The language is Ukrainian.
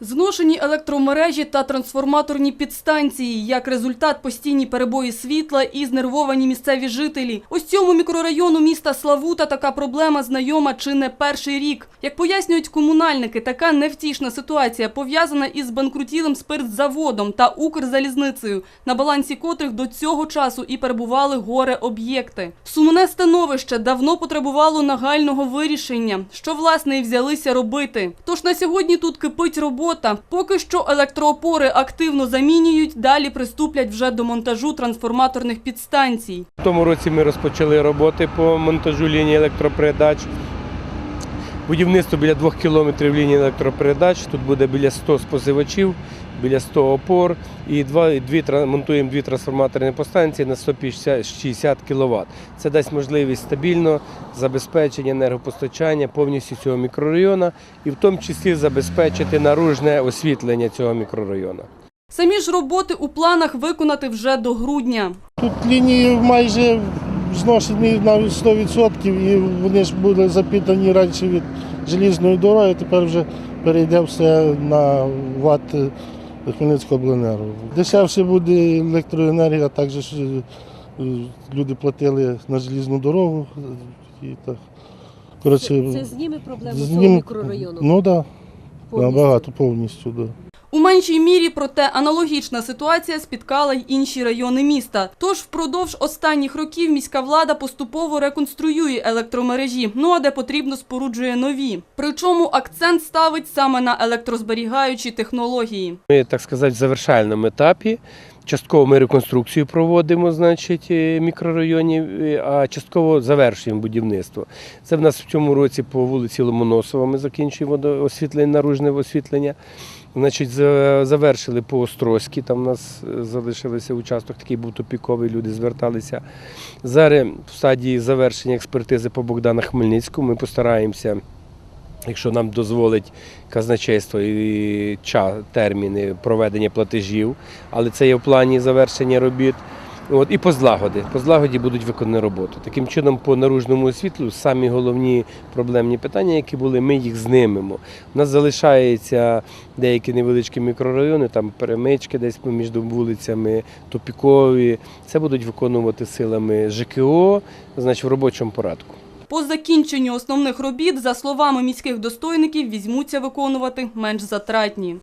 Зношені електромережі та трансформаторні підстанції, як результат постійні перебої світла і знервовані місцеві жителі. Ось цьому мікрорайону міста Славута така проблема знайома чи не перший рік. Як пояснюють комунальники, така невтішна ситуація пов'язана із банкрутілим спиртзаводом та Укрзалізницею, на балансі котрих до цього часу і перебували горе-об'єкти. Сумне становище давно потребувало нагального вирішення, що власне і взялися робити. Тож на сьогодні тут кипить робота. Поки що електроопори активно замінюють, далі приступлять вже до монтажу трансформаторних підстанцій. В тому році ми розпочали роботи по монтажу лінії електропередач. Будівництво біля двох кілометрів лінії електропередач. Тут буде біля 100 спосивачів, біля 100 опор і два, і дві, монтуємо дві трансформаторні постанції на 160 кВт. Це дасть можливість стабільно забезпечення енергопостачання повністю цього мікрорайону і в тому числі забезпечити наружне освітлення цього мікрорайону. Самі ж роботи у планах виконати вже до грудня. Тут лінії майже зношені навіть 100% і вони ж були запитані раніше від желізної дороги, тепер вже перейде все на ват Хмельницького обленерго. Дешевше буде електроенергія, також е, люди платили на желізну дорогу. І так. Коротше, Це зніме проблему з цього ним- мікрорайону. Ну так, да, повністю. багато повністю. Да. У меншій мірі, проте аналогічна ситуація спіткала й інші райони міста. Тож впродовж останніх років міська влада поступово реконструює електромережі, ну а де потрібно споруджує нові. Причому акцент ставить саме на електрозберігаючі технології. Ми, так сказати, в завершальному етапі. Частково ми реконструкцію проводимо, значить, е, мікрорайонів, е, а частково завершуємо будівництво. Це в нас в цьому році по вулиці Ломоносова ми закінчуємо водоосвітлення, наружне освітлення. Значить, завершили по Острозькій, там у нас е, залишився участок, такий був тупіковий, люди зверталися. Зараз в стадії завершення експертизи по Богдана Хмельницькому ми постараємося якщо нам дозволить казначейство і час, терміни проведення платежів, але це є в плані завершення робіт. От, і по злагоді. По злагоді будуть виконані роботи. Таким чином, по наружному освітлу самі головні проблемні питання, які були, ми їх знимемо. У нас залишаються деякі невеличкі мікрорайони, там перемички десь між вулицями, тупікові. Це будуть виконувати силами ЖКО, значить в робочому порядку. По закінченню основних робіт, за словами міських достойників, візьмуться виконувати менш затратні.